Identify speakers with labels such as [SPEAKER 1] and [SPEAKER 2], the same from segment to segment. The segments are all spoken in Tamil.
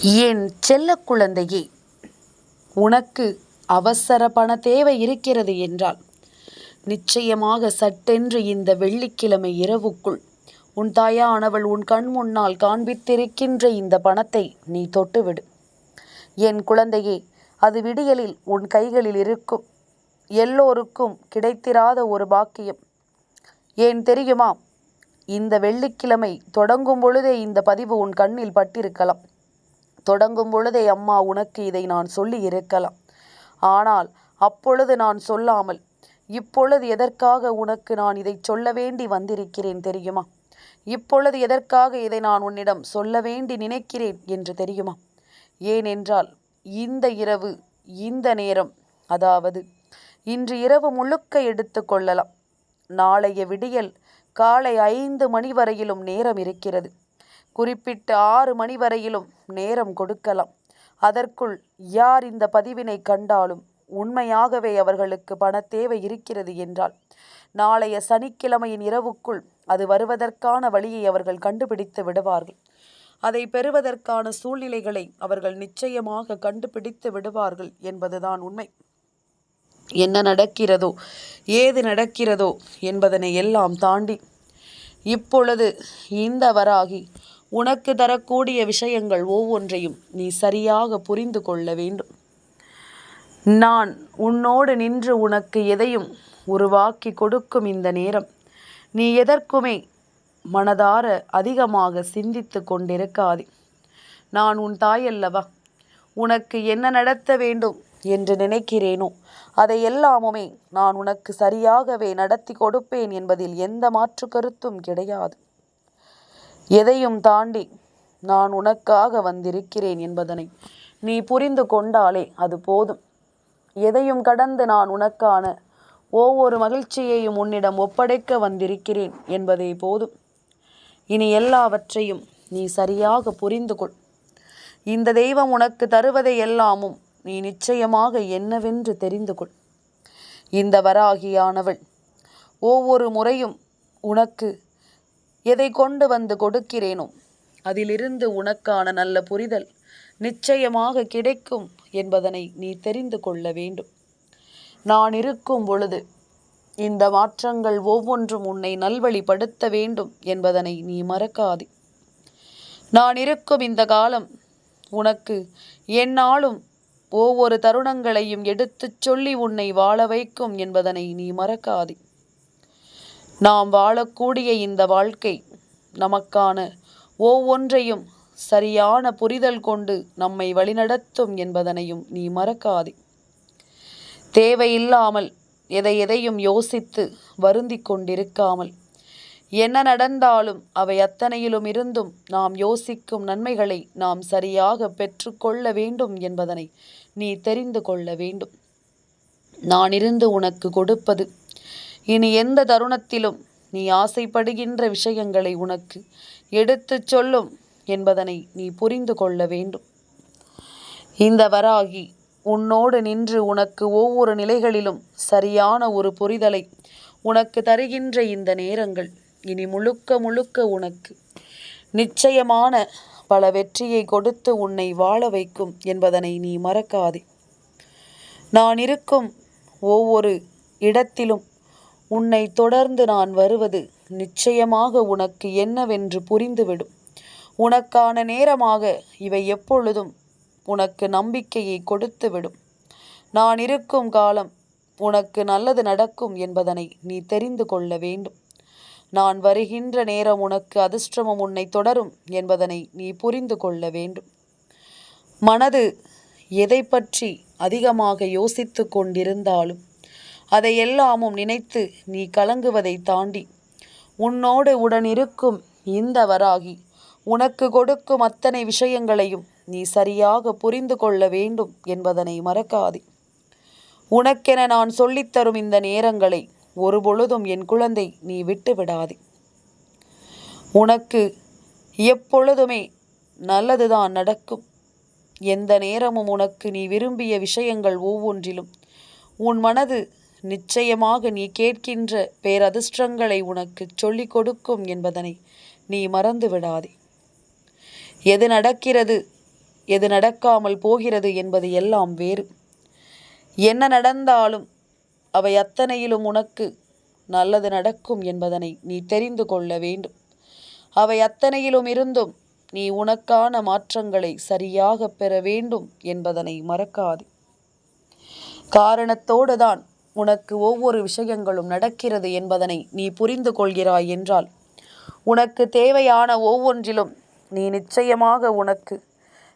[SPEAKER 1] என் செல்ல குழந்தையே உனக்கு அவசர பண தேவை இருக்கிறது என்றால் நிச்சயமாக சட்டென்று இந்த வெள்ளிக்கிழமை இரவுக்குள் உன் தாயானவள் உன் கண் முன்னால் காண்பித்திருக்கின்ற இந்த பணத்தை நீ தொட்டுவிடு. என் குழந்தையே அது விடியலில் உன் கைகளில் இருக்கும் எல்லோருக்கும் கிடைத்திராத ஒரு பாக்கியம். ஏன் தெரியுமா? இந்த வெள்ளிக்கிழமை தொடங்கும் பொழுதே இந்த பதிவு உன் கண்ணில் பட்டிருக்கலாம். தொடங்கும் பொழுதே அம்மா உனக்கு இதை நான் சொல்லி இருக்கலாம். ஆனால் அப்பொழுது நான் சொல்லாமல் இப்பொழுது எதற்காக உனக்கு நான் இதை சொல்ல வேண்டி வந்திருக்கிறேன் தெரியுமா? இப்பொழுது எதற்காக இதை நான் உன்னிடம் சொல்ல வேண்டி நினைக்கிறேன் என்று தெரியுமா? ஏனென்றால் இந்த இரவு இந்த நேரம் அதாவது இன்று இரவு முழுக்க எடுத்து கொள்ளலாம். நாளைய விடியல் காலை ஐந்து மணி வரையிலும் நேரம் இருக்கிறது. குறிப்பிட்ட ஆறு மணி வரையிலும் நேரம் கொடுக்கலாம். அதற்குள் யார் இந்த பதிவினை கண்டாலும் உண்மையாகவே அவர்களுக்கு பண தேவை இருக்கிறது என்றால் நாளைய சனிக்கிழமையின் இரவுக்குள் அது வருவதற்கான வழியை அவர்கள் கண்டுபிடித்து விடுவார்கள். அதை பெறுவதற்கான சூழ்நிலைகளை அவர்கள் நிச்சயமாக கண்டுபிடித்து விடுவார்கள் என்பதுதான் உண்மை. என்ன நடக்கிறதோ ஏது நடக்கிறதோ என்பதனை எல்லாம் தாண்டி இப்பொழுது இந்த வராகி உனக்கு தரக்கூடிய விஷயங்கள் ஒவ்வொன்றையும் நீ சரியாக புரிந்து கொள்ள வேண்டும். நான் உன்னோடு நின்று உனக்கு எதையும் உருவாக்கி கொடுக்கும் இந்த நேரம் நீ எதற்குமே மனதார அதிகமாக சிந்தித்து கொண்டிருக்காதே. நான் உன் தாயல்லவா? உனக்கு என்ன நடத்த வேண்டும் என்று நினைக்கிறேனோ? அதை எல்லாமுமே நான் உனக்கு சரியாகவே நடத்தி கொடுப்பேன் என்பதில் எந்த மாற்று கருத்தும் கிடையாது. எதையும் தாண்டி நான் உனக்காக வந்திருக்கிறேன் என்பதனை நீ புரிந்து கொண்டாலே அது போதும். எதையும் கடந்து நான் உனக்கான ஒவ்வொரு மகிழ்ச்சியையும் உன்னிடம் ஒப்படைக்க வந்திருக்கிறேன் என்பதே போதும். இனி எல்லாவற்றையும் நீ சரியாக புரிந்து கொள். இந்த தெய்வம் உனக்கு தருவதை எல்லாமும் நீ நிச்சயமாக என்னவென்று தெரிந்து கொள். இந்த வராகியானவள் ஒவ்வொரு முறையும் உனக்கு எதை கொண்டு வந்து கொடுக்கிறேனோ அதிலிருந்து உனக்கான நல்ல புரிதல் நிச்சயமாக கிடைக்கும் என்பதனை நீ தெரிந்து கொள்ள வேண்டும். நான் இருக்கும் பொழுது இந்த மாற்றங்கள் ஒவ்வொன்றும் உன்னை நல்வழிப்படுத்த வேண்டும் என்பதனை நீ மறக்காதே. நான் இருக்கும் இந்த காலம் உனக்கு என்னாலும் ஒவ்வொரு தருணங்களையும் எடுத்துச் சொல்லி உன்னை வாழ வைக்கும் என்பதனை நீ மறக்காதே. நாம் வாழக்கூடிய இந்த வாழ்க்கை நமக்கான ஒவ்வொன்றையும் சரியான புரிதல் கொண்டு நம்மை வழிநடத்தும் என்பதனையும் நீ மறக்காதே. தேவையில்லாமல் எதை எதையும் யோசித்து வருந்தி கொண்டிருக்காமல் என்ன நடந்தாலும் அவை அத்தனையிலும் இருந்தும் நாம் யோசிக்கும் நன்மைகளை நாம் சரியாக பெற்றுக்கொள்ள வேண்டும் என்பதனை நீ தெரிந்து கொள்ள வேண்டும். நான் இருந்து உனக்கு கொடுப்பது இனி எந்த தருணத்திலும் நீ ஆசைப்படுகின்ற விஷயங்களை உனக்கு எடுத்துச் சொல்லும் என்பதனை நீ புரிந்து கொள்ள வேண்டும். இந்த வராகி உன்னோடு நின்று உனக்கு ஒவ்வொரு நிலைகளிலும் சரியான ஒரு புரிதலை உனக்கு தருகின்ற இந்த நேரங்கள் இனி முழுக்க முழுக்க உனக்கு நிச்சயமான பல வெற்றியை கொடுத்து உன்னை வாழ வைக்கும் என்பதனை நீ மறக்காதே. நான் இருக்கும் ஒவ்வொரு இடத்திலும் உன்னை தொடர்ந்து நான் வருவது நிச்சயமாக உனக்கு என்னவென்று புரிந்துவிடும். உனக்கான நேரமாக இவை எப்பொழுதும் உனக்கு நம்பிக்கையை கொடுத்துவிடும். நான் இருக்கும் காலம் உனக்கு நல்லது நடக்கும் என்பதனை நீ தெரிந்து கொள்ள வேண்டும். நான் வருகின்ற நேரம் உனக்கு அதிர்ஷ்டமும் உன்னை தொடரும் என்பதனை நீ புரிந்து கொள்ள வேண்டும். மனது எதை பற்றி அதிகமாக யோசித்து கொண்டிருந்தாலும் அதை எல்லாமும் நினைத்து நீ கலங்குவதை தாண்டி உன்னோடு உடன் இருக்கும் இந்த வராகி உனக்கு கொடுக்கும் அத்தனை விஷயங்களையும் நீ சரியாக புரிந்து கொள்ள வேண்டும் என்பதனை மறக்காதே. உனக்கென நான் சொல்லித்தரும் இந்த நேரங்களை ஒருபொழுதும் என் குழந்தை நீ விட்டு விடாதே. உனக்கு எப்பொழுதுமே நல்லதுதான் நடக்கும். எந்த நேரமும் உனக்கு நீ விரும்பிய விஷயங்கள் ஒவ்வொன்றிலும் உன் மனது நிச்சயமாக நீ கேட்கின்ற பேரதிர்ஷ்டங்களை உனக்கு சொல்லிக் கொடுக்கும் என்பதனை நீ மறந்து விடாதே எது நடக்கிறது எது நடக்காமல் போகிறது என்பது எல்லாம் வேறு. என்ன நடந்தாலும் அவை அத்தனையிலும் உனக்கு நல்லது நடக்கும் என்பதனை நீ தெரிந்து கொள்ள வேண்டும். அவை அத்தனையிலும் இருந்தும் நீ உனக்கான மாற்றங்களை சரியாக பெற வேண்டும் என்பதனை மறக்காது. காரணத்தோடு தான் உனக்கு ஒவ்வொரு விஷயங்களும் நடக்கிறது என்பதனை நீ புரிந்து கொள்கிறாய் என்றால் உனக்கு தேவையான ஒவ்வொன்றிலும் நீ நிச்சயமாக உனக்கு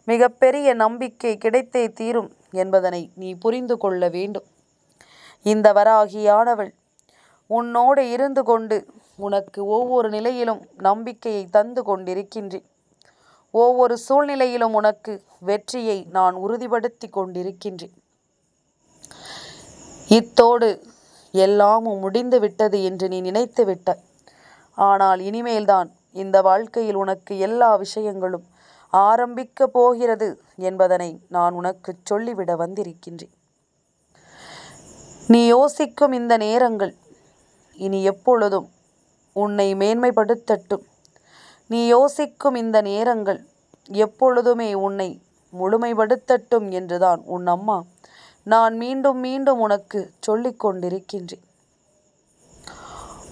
[SPEAKER 1] மிகப்பெரிய நம்பிக்கை கிடைத்தே தீரும் என்பதனை நீ புரிந்து கொள்ள வேண்டும். இந்த வராகியானவள் உன்னோடு இருந்து கொண்டு உனக்கு ஒவ்வொரு நிலையிலும் நம்பிக்கையை தந்து கொண்டிருக்கின்றேன். ஒவ்வொரு சூழ்நிலையிலும் உனக்கு வெற்றியை நான் உறுதிப்படுத்தி கொண்டிருக்கின்றேன். இத்தோடு எல்லாமும் முடிந்து விட்டது என்று நீ நினைத்து விட்டாய் ஆனால் இனிமேல்தான் இந்த வாழ்க்கையில் உனக்கு எல்லா விஷயங்களும் ஆரம்பிக்க போகிறது என்பதனை நான் உனக்கு சொல்லிவிட வந்திருக்கின்றேன். நீ யோசிக்கும் இந்த நேரங்கள் இனி எப்பொழுதும் உன்னை மேன்மைப்படுத்தட்டும். நீ யோசிக்கும் இந்த நேரங்கள் எப்பொழுதுமே உன்னை முழுமைப்படுத்தட்டும் என்றுதான் உன் அம்மா நான் மீண்டும் மீண்டும் உனக்கு சொல்லிக் கொண்டிருக்கின்றேன்.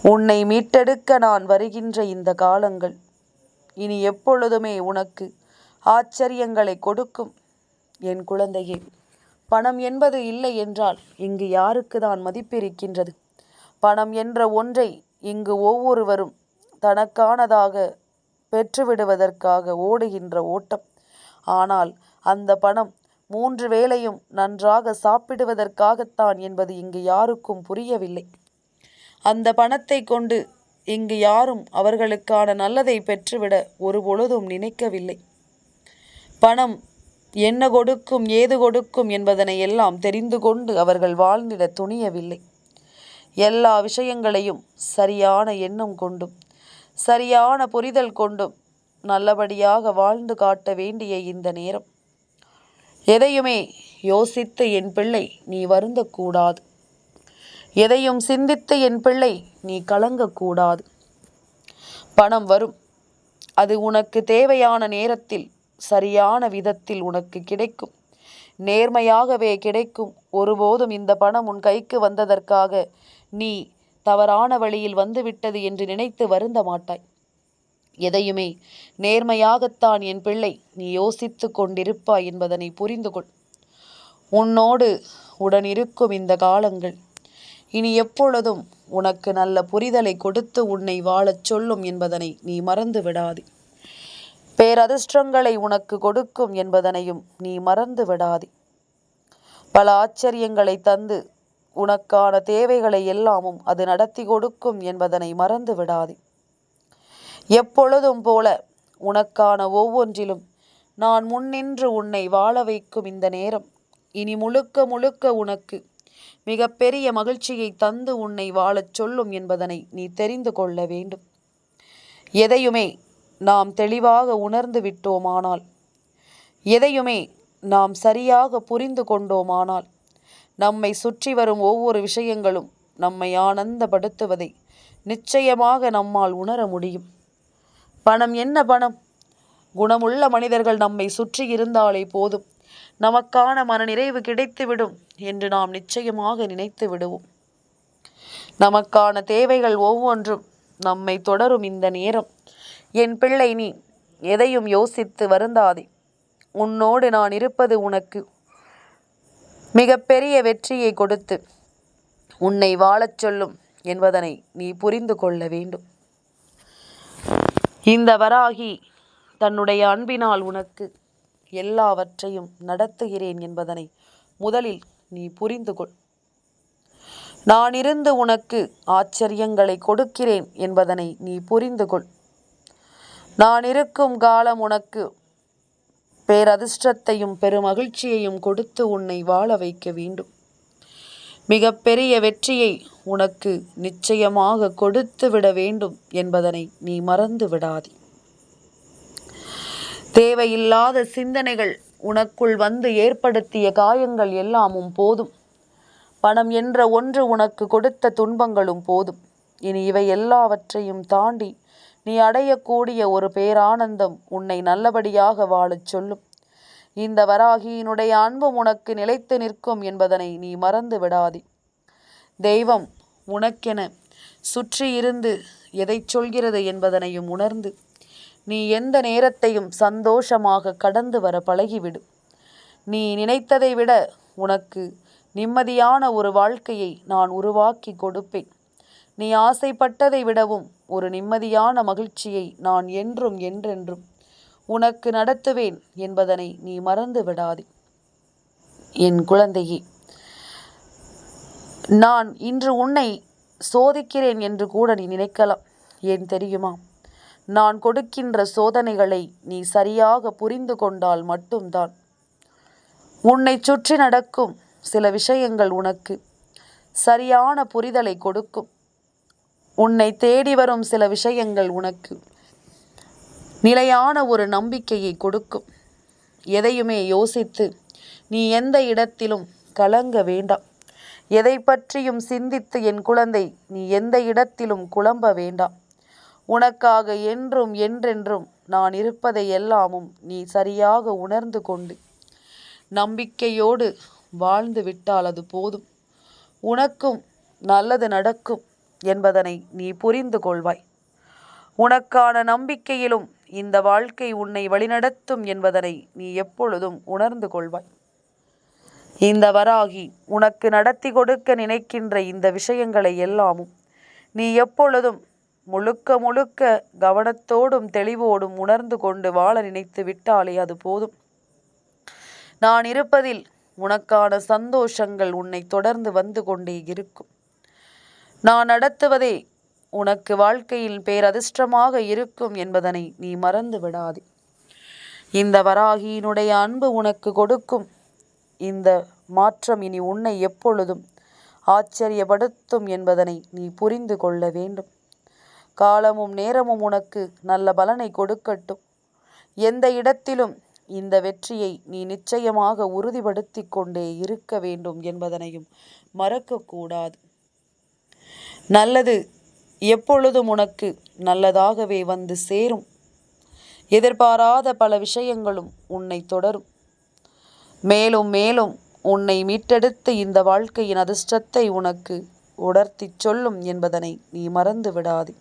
[SPEAKER 1] உன்னை மீட்டெடுக்க நான் வருகின்ற இந்த காலங்கள் இனி எப்பொழுதுமே உனக்கு ஆச்சரியங்களை கொடுக்கும். என் குழந்தையே பணம் என்பது இல்லை என்றால் இங்கு யாருக்கு தான் மதிப்பிருக்கின்றது? பணம் என்ற ஒன்றை இங்கு ஒவ்வொருவரும் தனக்கானதாக பெற்றுவிடுவதற்காக ஓடுகின்ற ஓட்டம். ஆனால் அந்த பணம் மூன்று வேளையும் நன்றாக சாப்பிடுவதற்காகத்தான் என்பது இங்கு யாருக்கும் புரியவில்லை. அந்த பணத்தை கொண்டு இங்கு யாரும் அவர்களுக்கான நல்லதை பெற்றுவிட ஒருபொழுதும் நினைக்கவில்லை. பணம் என்ன கொடுக்கும் ஏது கொடுக்கும் என்பதனை எல்லாம் தெரிந்து கொண்டு அவர்கள் வாழ்ந்திட துணியவில்லை. எல்லா விஷயங்களையும் சரியான எண்ணம் கொண்டும் சரியான புரிதல் கொண்டும் நல்லபடியாக வாழ்ந்து காட்ட வேண்டிய இந்த நேரம். எதையுமே யோசித்து என் பிள்ளை நீ வருந்தக்கூடாது. எதையும் சிந்தித்து என் பிள்ளை நீ கலங்கக்கூடாது. பணம் வரும். அது உனக்கு தேவையான நேரத்தில் சரியான விதத்தில் உனக்கு கிடைக்கும். நேர்மையாகவே கிடைக்கும். ஒருபோதும் இந்த பணம் உன் கைக்கு வந்ததற்காக நீ தவறான வழியில் வந்துவிட்டது என்று நினைத்து வருந்த மாட்டாய். எதையுமே. நேர்மையாகத்தான் என் பிள்ளை நீ யோசித்து கொண்டிருப்பாய் என்பதனை புரிந்து கொள் உன்னோடு உடனிருக்கும் இந்த காலங்கள் இனி எப்பொழுதும் உனக்கு நல்ல புரிதலை கொடுத்து உன்னை வாழச் சொல்லும் என்பதனை நீ மறந்து விடாதே. பேரதிர்ஷ்டங்களை உனக்கு கொடுக்கும் என்பதனையும் நீ மறந்து விடாதே. பல ஆச்சரியங்களை தந்து உனக்கான தேவைகளை எல்லாமும் அது நடத்தி கொடுக்கும் என்பதனை மறந்து விடாதே. எப்பொழுதும் போல உனக்கான ஒவ்வொன்றிலும் நான் முன்னின்று உன்னை வாழ வைக்கும் இந்த நேரம். இனி முழுக்க முழுக்க உனக்கு மிக பெரிய மகிழ்ச்சியை தந்து உன்னை வாழச் சொல்லும் என்பதனை நீ தெரிந்து கொள்ள வேண்டும். எதையுமே நாம் தெளிவாக உணர்ந்து விட்டோமானால் எதையுமே நாம் சரியாக புரிந்து கொண்டோமானால் நம்மை சுற்றி வரும் ஒவ்வொரு விஷயங்களும் நம்மை ஆனந்தப்படுத்துவதை நிச்சயமாக நம்மால் உணர முடியும். பணம் என்ன பணம்? குணமுள்ள மனிதர்கள் நம்மை சுற்றி இருந்தாலே போதும். நமக்கான மனநிறைவு கிடைத்துவிடும் என்று நாம் நிச்சயமாக நினைத்து விடுவோம். நமக்கான தேவைகள் ஒவ்வொன்றும் நம்மை தொடரும் இந்த நேரம். என் பிள்ளை நீ எதையும் யோசித்து வருந்தாதே. உன்னோடு நான் இருப்பது உனக்கு மிகப்பெரிய வெற்றியை கொடுத்து உன்னை வாழச் சொல்லும் என்பதனை நீ புரிந்து கொள்ள வேண்டும். இந்த வராகி தன்னுடைய அன்பினால் உனக்கு எல்லாவற்றையும் நடத்துகிறேன் என்பதனை முதலில் நீ புரிந்து கொள். நான் இருந்து உனக்கு ஆச்சரியங்களை கொடுக்கிறேன் என்பதனை நீ புரிந்து கொள். நான் இருக்கும் காலம் உனக்கு பேரதிர்ஷ்டத்தையும் பெருமகிழ்ச்சியையும் கொடுத்து உன்னை வாழ வைக்க வேண்டும். மிகப்பெரிய வெற்றியை உனக்கு நிச்சயமாக கொடுத்து விட வேண்டும் என்பதனை நீ மறந்து விடாதே. தேவையில்லாத சிந்தனைகள் உனக்குள் வந்து ஏற்படுத்திய காயங்கள் எல்லாமும் போதும். பணம் என்ற ஒன்று உனக்கு கொடுத்த துன்பங்களும் போதும். இனி இவை எல்லாவற்றையும் தாண்டி நீ அடையக்கூடிய ஒரு பேரானந்தம் உன்னை நல்லபடியாக வாழச் சொல்லும். இந்த வராகியினுடைய அன்பும் உனக்கு நிலைத்து நிற்கும் என்பதனை நீ மறந்து விடாதே. தெய்வம் உனக்கென சுற்றி இருந்து எதைச் சொல்கிறது என்பதனையும் உணர்ந்து நீ எந்த நேரத்தையும் சந்தோஷமாக கடந்து வர பழகிவிடு. நீ நினைத்ததை விட உனக்கு நிம்மதியான ஒரு வாழ்க்கையை நான் உருவாக்கி கொடுப்பேன். நீ ஆசைப்பட்டதை விடவும் ஒரு நிம்மதியான மகிழ்ச்சியை நான் என்றும் என்றென்றும் உனக்கு நடத்துவேன் என்பதனை நீ மறந்து விடாதே என் குழந்தையே நான் இன்று உன்னை சோதிக்கிறேன் என்று கூட நீ நினைக்கலாம். ஏன் தெரியுமா? நான் கொடுக்கின்ற சோதனைகளை நீ சரியாக புரிந்து கொண்டால் மட்டும்தான். உன்னை சுற்றி நடக்கும் சில விஷயங்கள் உனக்கு சரியான புரிதலை கொடுக்கும். உன்னை தேடி வரும் சில விஷயங்கள் உனக்கு நிலையான ஒரு நம்பிக்கையை கொடுக்கும். எதையுமே யோசித்து நீ எந்த இடத்திலும் கலங்க வேண்டாம். எதை பற்றியும் சிந்தித்து என் குழந்தை நீ எந்த இடத்திலும் குழம்ப வேண்டாம். உனக்காக என்றும் என்றென்றும் நான் இருப்பதை எல்லாமும் நீ சரியாக உணர்ந்து கொண்டு நம்பிக்கையோடு வாழ்ந்து விட்டால் அது போதும். உனக்கும் நல்லது நடக்கும் என்பதனை நீ புரிந்து கொள்வாய். உனக்கான நம்பிக்கையிலும் இந்த வாழ்க்கை உன்னை வழிநடத்தும் என்பதனை நீ எப்பொழுதும் உணர்ந்து கொள்வாய். இந்த வராகி உனக்கு நடத்தி கொடுக்க நினைக்கின்ற இந்த விஷயங்களை எல்லாமும் நீ எப்பொழுதும் முழுக்க முழுக்க கவனத்தோடும் தெளிவோடும் உணர்ந்து கொண்டு வாழ நினைத்து விட்டாலே அது போதும். நான் இருப்பதில் உனக்கான சந்தோஷங்கள் உன்னை தொடர்ந்து வந்து கொண்டே இருக்கும். நான் நடத்துவதே உனக்கு வாழ்க்கையில் பேரதிர்ஷ்டமாக இருக்கும் என்பதனை நீ மறந்து விடாதே. இந்த வராகியினுடைய அன்பு உனக்கு கொடுக்கும். இந்த மாற்றம் இனி உன்னை எப்பொழுதும் ஆச்சரியப்படுத்தும் என்பதனை நீ புரிந்து கொள்ள வேண்டும். காலமும் நேரமும் உனக்கு நல்ல பலனை கொடுக்கட்டும். எந்த இடத்திலும் இந்த வெற்றியை நீ நிச்சயமாக உறுதிப்படுத்தி கொண்டே இருக்க வேண்டும் என்பதனையும் மறக்கக்கூடாது. நல்லது எப்பொழுதும் உனக்கு நல்லதாகவே வந்து சேரும். எதிர்பாராத பல விஷயங்களும் உன்னை தொடரும். மேலும் மேலும் உன்னை மீட்டெடுத்து இந்த வாழ்க்கையின் அதிர்ஷ்டத்தை உனக்கு உணர்த்திச் சொல்லும் என்பதனை நீ மறந்து விடாதே.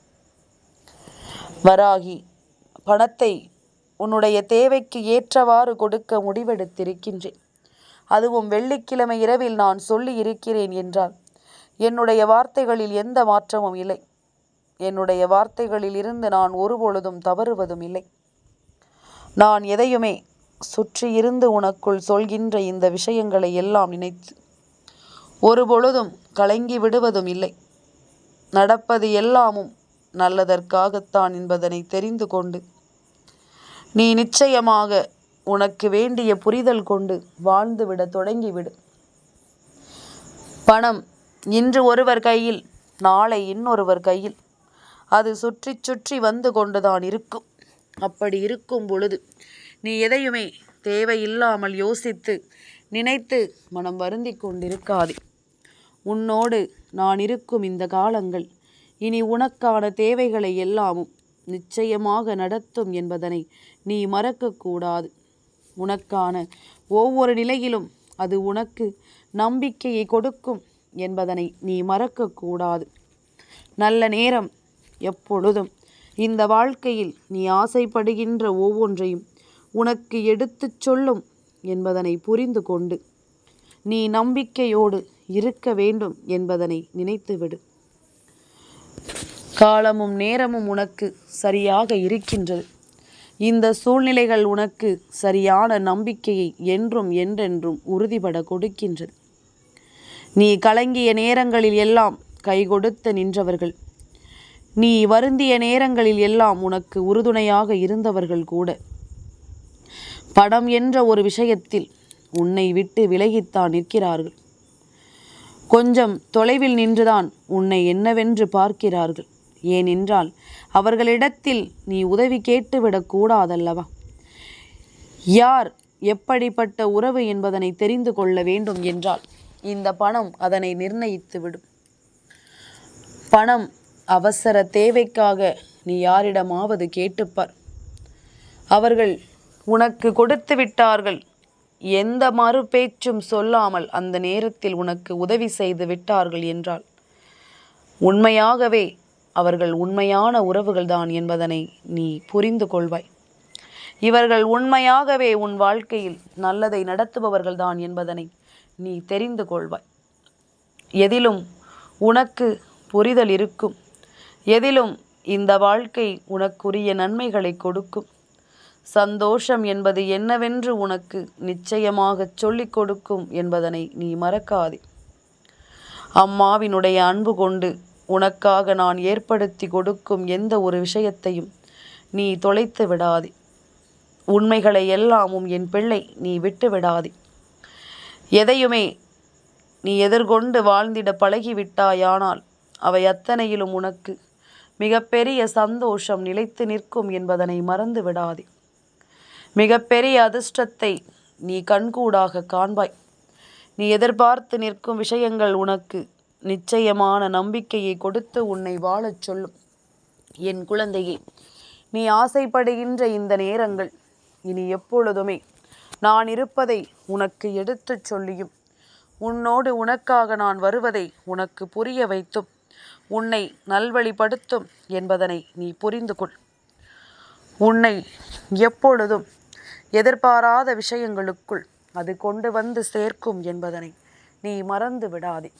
[SPEAKER 1] வராகி பணத்தை உன்னுடைய தேவைக்கு ஏற்றவாறு கொடுக்க முடிவெடுத்திருக்கின்றேன். அதுவும் வெள்ளிக்கிழமை இரவில் நான் சொல்லி இருக்கிறேன் என்றால் என்னுடைய வார்த்தைகளில் எந்த மாற்றமும் இல்லை. என்னுடைய வார்த்தைகளில் இருந்து நான் ஒருபொழுதும் தவறுவதும் இல்லை. நான் எதையுமே சுற்றி இருந்து உனக்குள் சொல்கின்ற இந்த விஷயங்களை எல்லாம் நினைத்து ஒரு பொழுதும் கலங்கி விடுவதும் இல்லை. நடப்பது எல்லாமும் நல்லதற்காகத்தான் என்பதனை தெரிந்து கொண்டு நீ நிச்சயமாக உனக்கு வேண்டிய புரிதல் கொண்டு வாழ்ந்துவிட தொடங்கிவிடு. பணம் இன்று ஒருவர் கையில் நாளை இன்னொருவர் கையில். அது சுற்றி சுற்றி வந்து கொண்டுதான் இருக்கும். அப்படி இருக்கும் பொழுது நீ எதையுமே தேவையில்லாமல் யோசித்து நினைத்து மனம் வருந்தி கொண்டிருக்காதே. உன்னோடு நான் இருக்கும் இந்த காலங்கள் இனி உனக்கான தேவைகளை எல்லாமும் நிச்சயமாக நடத்தும் என்பதனை நீ மறக்கக்கூடாது உனக்கான ஒவ்வொரு நிலையிலும் அது உனக்கு நம்பிக்கையை கொடுக்கும் என்பதனை நீ மறக்கக்கூடாது நல்ல நேரம் எப்பொழுதும். இந்த வாழ்க்கையில் நீ ஆசைப்படுகின்ற ஒவ்வொன்றையும் உனக்கு எடுத்துச் சொல்லும் என்பதனை புரிந்து கொண்டு நீ நம்பிக்கையோடு இருக்க வேண்டும் என்பதனை நினைத்துவிடு காலமும் நேரமும் உனக்கு சரியாக இருக்கின்றது. இந்த சூழ்நிலைகள் உனக்கு சரியான நம்பிக்கையை என்றும் என்றென்றும் உறுதிபட கொடுக்கின்றது. நீ கலங்கிய நேரங்களில் எல்லாம் கை கொடுத்து நின்றவர்கள் நீ வருந்திய நேரங்களில் எல்லாம் உனக்கு உறுதுணையாக இருந்தவர்கள் கூட. படம் என்ற ஒரு விஷயத்தில் உன்னை விட்டு விலகித்தான் நிற்கிறார்கள். கொஞ்சம் தொலைவில் நின்றுதான் உன்னை என்னவென்று பார்க்கிறார்கள். ஏனென்றால் அவர்களிடத்தில் நீ உதவி கேட்டுவிடக் கூடாதல்லவா? யார் எப்படிப்பட்ட உறவு என்பதனை தெரிந்து கொள்ள வேண்டும் என்றால் இந்த பணம் அதனை நிர்ணயித்துவிடும். பணம் அவசர தேவைக்காக நீ யாரிடமாவது கேட்டுப்பார். அவர்கள் உனக்கு கொடுத்து விட்டார்கள். எந்த மறு பேச்சும் சொல்லாமல் அந்த நேரத்தில் உனக்கு உதவி செய்து விட்டார்கள் என்றால் உண்மையாகவே அவர்கள் உண்மையான உறவுகள்தான் என்பதனை நீ புரிந்து கொள்வாய். இவர்கள் உண்மையாகவே உன் வாழ்க்கையில் நல்லதை நடத்துபவர்கள்தான் என்பதனை நீ தெரிந்து கொள்வாய். எதிலும் உனக்கு புரிதல் இருக்கும். எதிலும் இந்த வாழ்க்கை உனக்குரிய நன்மைகளை கொடுக்கும். சந்தோஷம் என்பது என்னவென்று உனக்கு நிச்சயமாகச் சொல்லிக் கொடுக்கும் என்பதனை நீ மறக்காதே. அம்மாவினுடைய அன்பு கொண்டு உனக்காக நான் ஏற்படுத்தி கொடுக்கும் எந்த ஒரு விஷயத்தையும் நீ தொலைத்து விடாதே. உண்மைகளை எல்லாமும் என் பிள்ளை நீ விட்டு விடாதே. எதையுமே நீ எதிர்கொண்டு வாழ்ந்திட பழகிவிட்டாயானால் அவை அத்தனையிலும் உனக்கு மிகப்பெரிய சந்தோஷம் நிலைத்து நிற்கும் என்பதனை மறந்து விடாதே. மிகப்பெரிய அதிர்ஷ்டத்தை நீ கண்கூடாக காண்பாய். நீ எதிர்பார்த்து நிற்கும் விஷயங்கள் உனக்கு நிச்சயமான நம்பிக்கையை கொடுத்து உன்னை வாழச் சொல்லும். என் குழந்தையே நீ ஆசைப்படுகின்ற இந்த நேரங்கள் இனி எப்பொழுதுமே நான் இருப்பதை உனக்கு எடுத்துச் சொல்லியும். உன்னோடு உனக்காக நான் வருவதை உனக்கு புரிய வைத்தும். உன்னை நல்வழிப்படுத்தும் என்பதனை நீ புரிந்து கொள் உன்னை எப்பொழுதும் எதிர்பாராத விஷயங்களுக்குள் அது கொண்டு வந்து சேர்க்கும் என்பதனை நீ மறந்து விடாதே.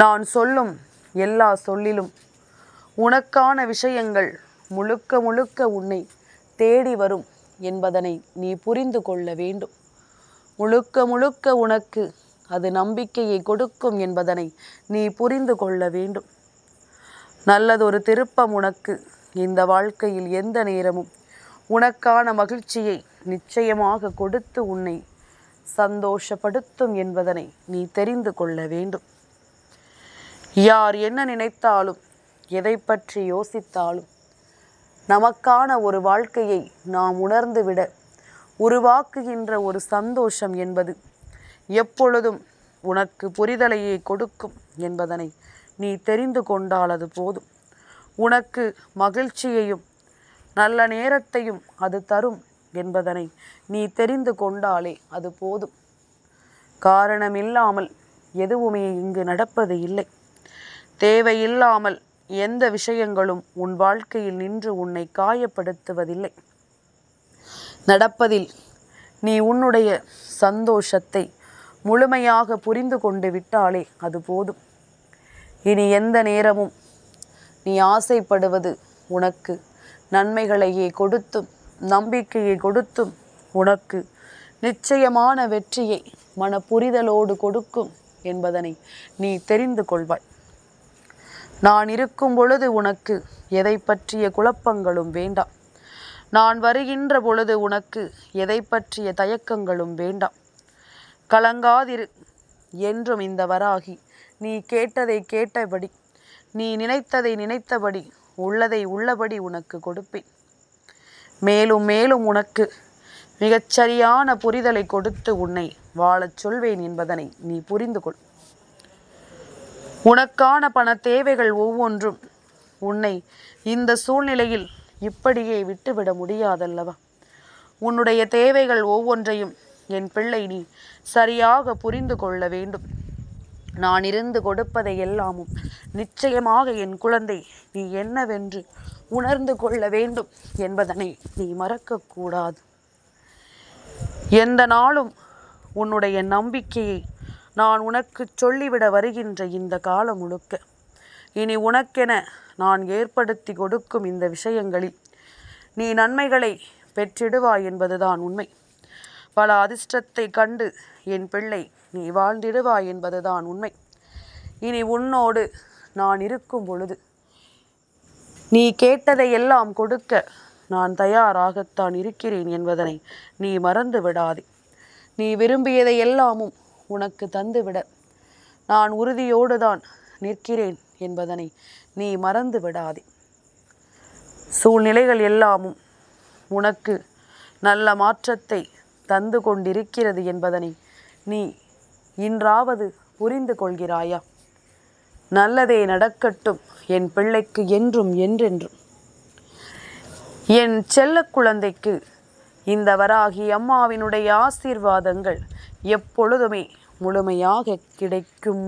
[SPEAKER 1] நான் சொல்லும் எல்லா சொல்லிலும் உனக்கான விஷயங்கள் முழுக்க முழுக்க உன்னை தேடி வரும் என்பதனை நீ புரிந்து கொள்ள வேண்டும். முழுக்க முழுக்க உனக்கு அது நம்பிக்கையை கொடுக்கும் என்பதனை நீ புரிந்து கொள்ள வேண்டும். நல்லதொரு திருப்பம் உனக்கு. இந்த வாழ்க்கையில் எந்த நேரமும் உனக்கான மகிழ்ச்சியை நிச்சயமாக கொடுத்து உன்னை சந்தோஷப்படுத்தும் என்பதனை நீ தெரிந்து கொள்ள வேண்டும். யார் என்ன நினைத்தாலும் எதை பற்றி யோசித்தாலும் நமக்கான ஒரு வாழ்க்கையை நாம் உணர்ந்துவிட உருவாக்குகின்ற ஒரு சந்தோஷம் என்பது எப்பொழுதும் உனக்கு புரிதலையே கொடுக்கும் என்பதனை நீ தெரிந்து கொண்டால் அது போதும். உனக்கு மகிழ்ச்சியையும் நல்ல நேரத்தையும் அது தரும் என்பதனை நீ தெரிந்து கொண்டாலே அது போதும். காரணமில்லாமல் எதுவுமே இங்கு நடப்பது இல்லை. தேவையில்லாமல் எந்த விஷயங்களும் உன் வாழ்க்கையில் நின்று உன்னை காயப்படுத்துவதில்லை. நடப்பதில் நீ உன்னுடைய சந்தோஷத்தை முழுமையாக புரிந்து கொண்டு விட்டாலே அது போதும். இனி எந்த நேரமும் நீ ஆசைப்படுவது உனக்கு. நன்மைகளையே கொடுத்தும் நம்பிக்கையை கொடுத்தும் உனக்கு. நிச்சயமான வெற்றியை மன புரிதலோடு கொடுக்கும் என்பதனை நீ தெரிந்து கொள்வாய். நான் இருக்கும் பொழுது உனக்கு எதை பற்றிய குழப்பங்களும் வேண்டாம். நான் வருகின்ற பொழுது உனக்கு எதை பற்றிய தயக்கங்களும் வேண்டாம். கலங்காதிரு என்றும் இந்த வராகி. நீ கேட்டதை கேட்டபடி நீ நினைத்ததை நினைத்தபடி உள்ளதை உள்ளபடி உனக்கு கொடுப்பேன். மேலும் மேலும் உனக்கு மிகச்சரியான புரிதலை கொடுத்து உன்னை வாழச் சொல்வேன் என்பதனை நீ புரிந்து கொள் உனக்கான பண தேவைகள் ஒவ்வொன்றும் உன்னை இந்த சூழ்நிலையில் இப்படியே விட்டுவிட முடியாதல்லவா? உன்னுடைய தேவைகள் ஒவ்வொன்றையும் என் பிள்ளை நீ சரியாக புரிந்து கொள்ள வேண்டும். நான் இருந்து கொடுப்பதை எல்லாமும் நிச்சயமாக என் குழந்தை நீ என்னவென்று உணர்ந்து கொள்ள வேண்டும் என்பதனை நீ மறக்கக்கூடாது எந்த நாளும் உன்னுடைய நம்பிக்கையை நான் உனக்கு சொல்லிவிட வருகின்ற இந்த காலம் முழுக்க இனி உனக்கென நான் ஏற்படுத்தி கொடுக்கும் இந்த விஷயங்களில் நீ நன்மைகளை பெற்றிடுவாய் என்பதுதான் உண்மை. பல அதிர்ஷ்டத்தை கண்டு என் பிள்ளை நீ வாழ்ந்திடுவாய் என்பதுதான் உண்மை. இனி உன்னோடு நான் இருக்கும் பொழுது நீ கேட்டதை எல்லாம் கொடுக்க நான் தயாராகத்தான் இருக்கிறேன் என்பதனை நீ மறந்து விடாதே. நீ விரும்பியதை எல்லாமும் உனக்கு தந்துவிட நான் உறுதியோடு தான் நிற்கிறேன் என்பதனை நீ மறந்து விடாதே. சூழ்நிலைகள் எல்லாமும் உனக்கு நல்ல மாற்றத்தை தந்து கொண்டிருக்கிறது என்பதனை நீ இன்றாவது புரிந்து கொள்கிறாயா? நல்லதே நடக்கட்டும் என் பிள்ளைக்கு என்றும் என்றென்றும். என் செல்ல குழந்தைக்கு இந்த வராகி அம்மாவினுடைய ஆசீர்வாதங்கள் எப்பொழுதுமே முழுமையாக கிடைக்கும்.